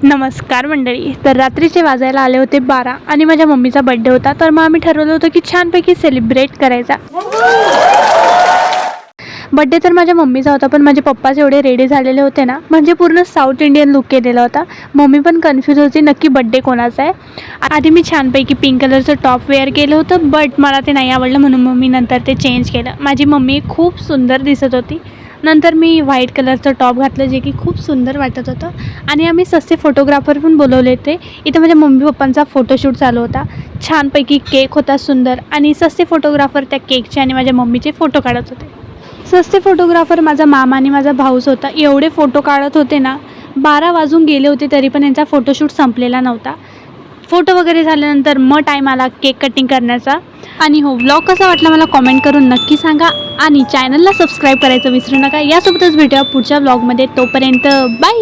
नमस्कार मंडळी तर रात्रीचे वाजायला आले होते बारा आणि माझ्या मम्मीचा बड्डे होता तर मग आम्ही ठरवलं होतं की छानपैकी सेलिब्रेट करायचा. बड्डे तर माझ्या मम्मीचा होता पण माझे पप्पाच एवढे रेडी झालेले होते ना म्हणजे पूर्ण साऊथ इंडियन लुक केलेला होता. मम्मी पण कन्फ्यूज होती नक्की बड्डे कोणाचा आहे. आधी मी छानपैकी पिंक कलरचं टॉप वेअर केलं होतं बट मला ते नाही आवडलं म्हणून मम्मी नंतर ते चेंज केलं. माझी मम्मी खूप सुंदर दिसत होती. नंतर मी व्हाईट कलरचं टॉप घातलं जे की खूप सुंदर वाटत होतं. आणि आम्ही सस्ते फोटोग्राफर पण बोलवले होते इथं माझ्या मम्मी पप्पांचा फोटोशूट चालू होता. छानपैकी केक होता सुंदर. आणि सस्ते फोटोग्राफर त्या केकचे आणि माझ्या मम्मीचे फोटो काढत होते. सस्ते फोटोग्राफर माझा मामा आणि माझा भाऊच होता. एवढे फोटो काढत होते ना बारा वाजून गेले होते तरी पण यांचा फोटोशूट संपलेला नव्हता. फोटो वगैरे झाल्यानंतर मग टाईम आला केक कटिंग करण्याचा. आणि हो ब्लॉग कसा वाटला मला कॉमेंट करून नक्की सांगा. आणि चॅनलला सबस्क्राईब करायचं विसरू नका. यासोबतच भेटूया पुढच्या व्लॉगमध्ये तोपर्यंत बाय